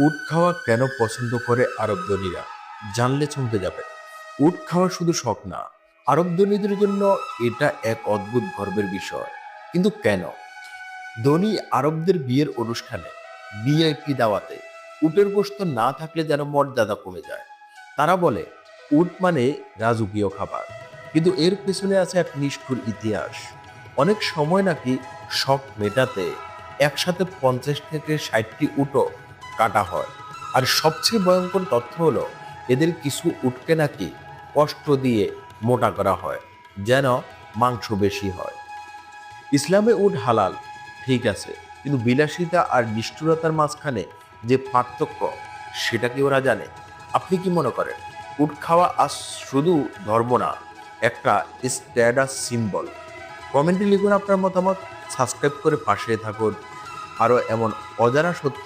উট খাওয়া কেন পছন্দ করে আরব ধনীরা? জানলে চমকে যাবে। উট খাওয়া শুধু শখ না, আরব ধনীদের জন্য এটা এক অদ্ভুত গর্বের বিষয়। কিন্তু কেন? ধনী আরবদের বিয়ের অনুষ্ঠানে বিআইপি দাওয়াতে, উটের গোস্ত না থাকলে যেন মর্যাদা কমে যায়। তারা বলে, উট মানে রাজকীয় খাবার। কিন্তু এর পেছনে আছে এক নিষ্ঠুর ইতিহাস। অনেক সময় নাকি শখ মেটাতে একসাথে পঞ্চাশ থেকে ষাটটি উটও কাটা হয়। আর সবচেয়ে ভয়ঙ্কর তথ্য হলো, এদের কিছু উটকে নাকি কষ্ট দিয়ে মোটা করা হয়, যেন মাংস বেশি হয়। ইসলামে উট হালাল, ঠিক আছে, কিন্তু বিলাসিতা আর নিষ্ঠুরতার মাঝখানে যে পার্থক্য, সেটা কি ওরা জানে? আপনি কি মনে করেন, উট খাওয়া আজ শুধু ধর্ম না, একটা স্ট্যাটাস সিম্বল? কমেন্টে লিখুন আপনার মতামত, সাবস্ক্রাইব করে পাশে থাকুন। আরও এমন অজানা সত্য